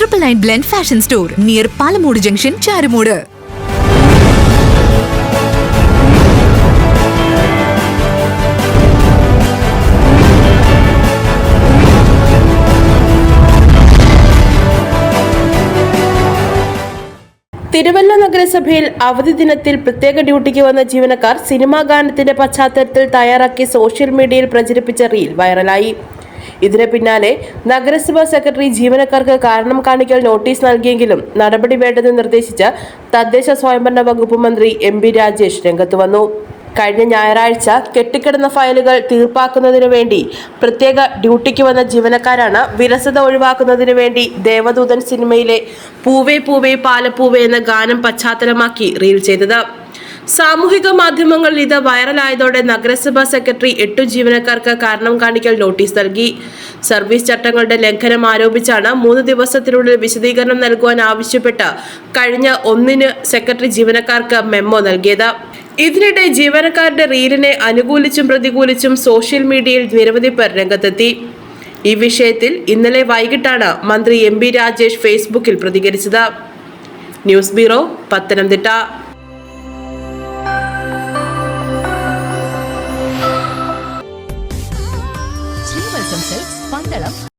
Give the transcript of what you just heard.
Triple nine blend fashion store near Palamoodu junction Charumoodu Thiruvalla നഗരസഭയിൽ അവധി ദിനത്തിൽ പ്രത്യേക ഡ്യൂട്ടിക്ക് വന്ന ജീവനക്കാർ സിനിമാ ഗാനത്തിന്റെ പശ്ചാത്തലത്തിൽ തയ്യാറാക്കി സോഷ്യൽ മീഡിയയിൽ പ്രചരിപ്പിച്ച റീൽ വൈറലായി. ഇതിന് പിന്നാലെ നഗരസഭാ സെക്രട്ടറി ജീവനക്കാർക്ക് കാരണം കാണിക്കൽ നോട്ടീസ് നൽകിയെങ്കിലും നടപടി വേണ്ടെന്ന് നിർദ്ദേശിച്ച തദ്ദേശ സ്വയംഭരണ വകുപ്പ് മന്ത്രി എം ബി രാജേഷ് രംഗത്ത് വന്നു. കഴിഞ്ഞ ഞായറാഴ്ച കെട്ടിക്കിടന്ന ഫയലുകൾ തീർപ്പാക്കുന്നതിനു വേണ്ടി പ്രത്യേക ഡ്യൂട്ടിക്ക് വന്ന ജീവനക്കാരാണ് വിരസത ഒഴിവാക്കുന്നതിനു വേണ്ടി ദേവദൂതൻ സിനിമയിലെ പൂവേ പൂവേ പാലപ്പൂവേ എന്ന ഗാനം പശ്ചാത്തലമാക്കി റീൽ ചെയ്തത്. സാമൂഹിക മാധ്യമങ്ങളിൽ ഇത് വൈറലായതോടെ നഗരസഭാ സെക്രട്ടറി എട്ടു ജീവനക്കാർക്ക് കാരണം കാണിക്കൽ നോട്ടീസ് നൽകി. സർവീസ് ചട്ടങ്ങളുടെ ലംഘനം ആരോപിച്ചാണ് മൂന്ന് ദിവസത്തിനുള്ളിൽ വിശദീകരണം നൽകുവാൻ ആവശ്യപ്പെട്ട് കഴിഞ്ഞ ഒന്നിന് സെക്രട്ടറി ജീവനക്കാർക്ക് മെമ്മോ നൽകിയത്. ഇതിനിടെ ജീവനക്കാരുടെ റീലിനെ അനുകൂലിച്ചും പ്രതികൂലിച്ചും സോഷ്യൽ മീഡിയയിൽ നിരവധി പേർ രംഗത്തെത്തി. ഈ വിഷയത്തിൽ ഇന്നലെ വൈകിട്ടാണ് മന്ത്രി എം രാജേഷ് ഫേസ്ബുക്കിൽ പ്രതികരിച്ചത്. News bureau Pathanamthitta. themselves, Pandalam